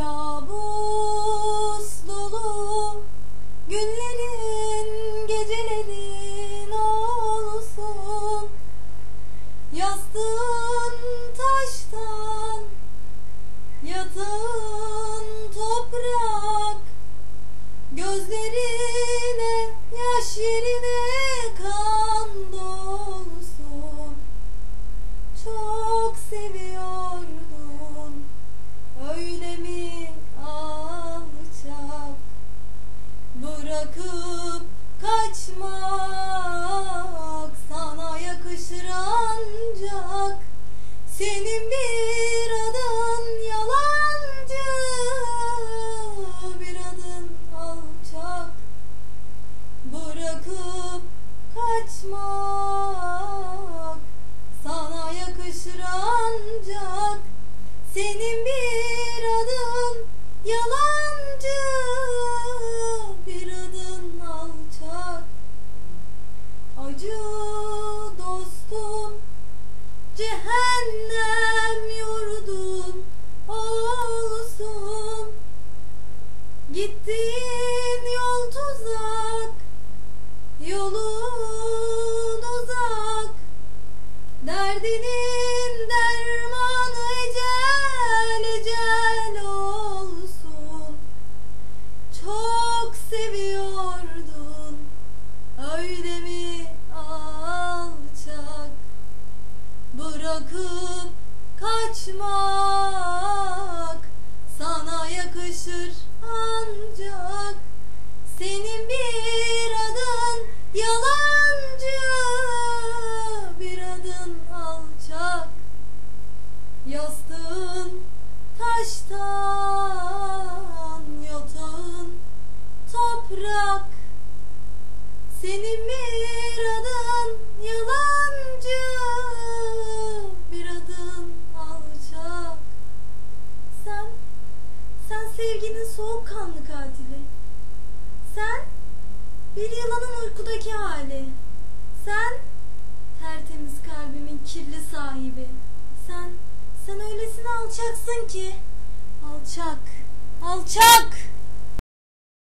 trouble. Kaçmak sana yakışır ancak Senin bir adın yalancı bir adın alçak. Bırakıp kaçmak sana yakışır ancak senin bir adın yalancı acı dostum cehennem yurdun olsun. Gittiğin yol tuzak yolun uzak. Derdinin dermanı Bırakıp kaçmak sana yakışır ancak Senin bir adın yalancı bir adın alçak. Yastığın taştan yatağın toprak. Senin bir adın yalancı Sen, sen sevginin soğukkanlı katili. Sen bir yılanın uykudaki hali. Sen tertemiz kalbimin kirli sahibi. Sen, sen öylesine alçaksın ki. Alçak, alçak